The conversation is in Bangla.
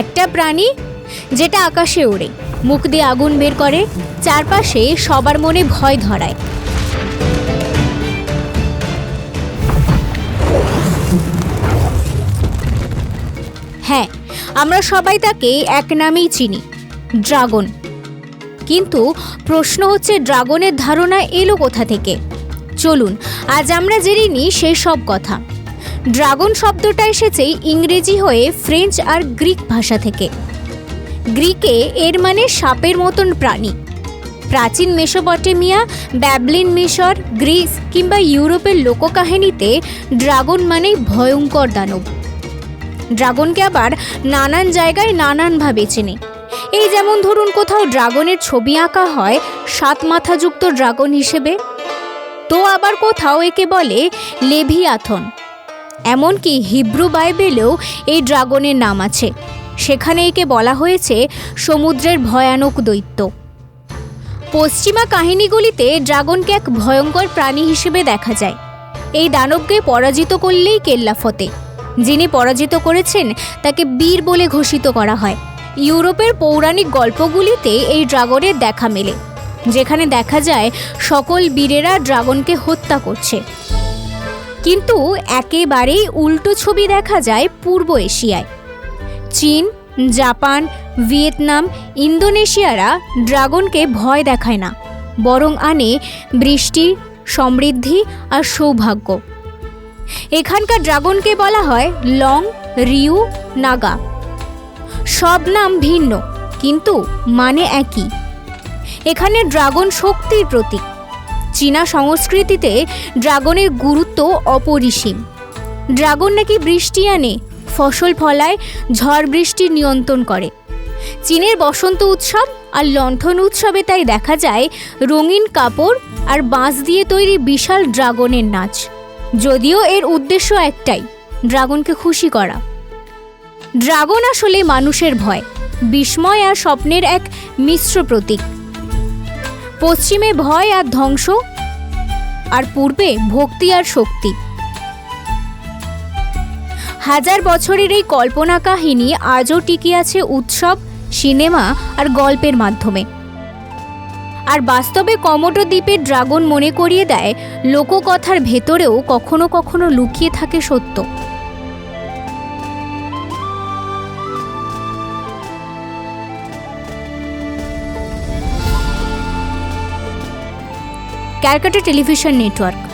একটা প্রাণী যেটা আকাশে ওড়ে, মুখ দিয়ে আগুন বের করে, চারপাশে সবার মনে ভয় ধরায়। হ্যাঁ আমরা সবাই তাকে এক নামেই চিনি, ড্রাগন। কিন্তু প্রশ্ন হচ্ছে ড্রাগনের ধারণা এলো কোথা থেকে? চলুন, আজ আমরা জেনে নিই সেই সব কথা। ড্রাগন শব্দটা এসেছে ইংরেজি হয়ে ফ্রেঞ্চ আর গ্রিক ভাষা থেকে। গ্রিকে এর মানে সাপের মতন প্রাণী। প্রাচীন মেসোপটেমিয়া, ব্যাবলিন মিশর, গ্রিস কিংবা ইউরোপের লোককাহিনীতে ড্রাগন মানেই ভয়ঙ্কর দানব। ড্রাগনকে আবার নানান জায়গায় নানানভাবে চেনে। এই যেমন ধরুন কোথাও ড্রাগনের ছবি আঁকা হয় সাত মাথাযুক্ত ড্রাগন হিসেবে, তো আবার কোথাও একে বলে লেভিয়াথন। এমনকি হিব্রু বাইবেলেও এই ড্রাগনের নাম আছে। সেখানে একে বলা হয়েছে সমুদ্রের ভয়ানক দৈত্য। পশ্চিমা কাহিনীগুলিতে ড্রাগনকে এক ভয়ঙ্কর প্রাণী হিসেবে দেখা যায়। এই দানবকে পরাজিত করলেই কেল্লাফতে যিনি পরাজিত করেছেন, তাকে বীর বলে ঘোষিত করা হয়। ইউরোপের পৌরাণিক গল্পগুলিতে এই ড্রাগনের দেখা মেলে। যেখানে দেখা যায়, সকল বীরেরা ড্রাগনকে হত্যা করছে। কিন্তু একেবারেই উল্টো ছবি দেখা যায় পূর্ব এশিয়ায়। চীন, জাপান, ভিয়েতনাম, ইন্দোনেশিয়ারা ড্রাগনকে ভয় দেখায় না, বরং আনে বৃষ্টি, সমৃদ্ধি আর সৌভাগ্য। এখানকার ড্রাগনকে বলা হয় লং, রিউ, নাগা। সব নাম ভিন্ন, কিন্তু মানে একই। এখানে ড্রাগন শক্তির প্রতীক। চীনা সংস্কৃতিতে ড্রাগনের গুরুত্ব অপরিসীম। ড্রাগন নাকি বৃষ্টি আনে, ফসল ফলায়, ঝড় বৃষ্টি নিয়ন্ত্রণ করে। চীনের বসন্ত উৎসব আর লণ্ঠন উৎসবে তাই দেখা যায় রঙিন কাপড় আর বাঁশ দিয়ে তৈরি বিশাল ড্রাগনের নাচ। যদিও এর উদ্দেশ্য একটাই, ড্রাগনকে খুশি করা। ড্রাগন আসলে মানুষের ভয়, বিস্ময় আর স্বপ্নের এক মিশ্র প্রতীক। পশ্চিমে ভয় আর ধ্বংস, আর পূর্বে ভক্তি আর শক্তি। হাজার বছরের এই কল্পনা কাহিনী আজও টিকে আছে উৎসব, সিনেমা আর গল্পের মাধ্যমে। আর বাস্তবে কমোডো দ্বীপের ড্রাগন মনে করিয়ে দেয়, লোককথার ভেতরেও কখনো কখনো লুকিয়ে থাকে সত্য। Calcutta television network.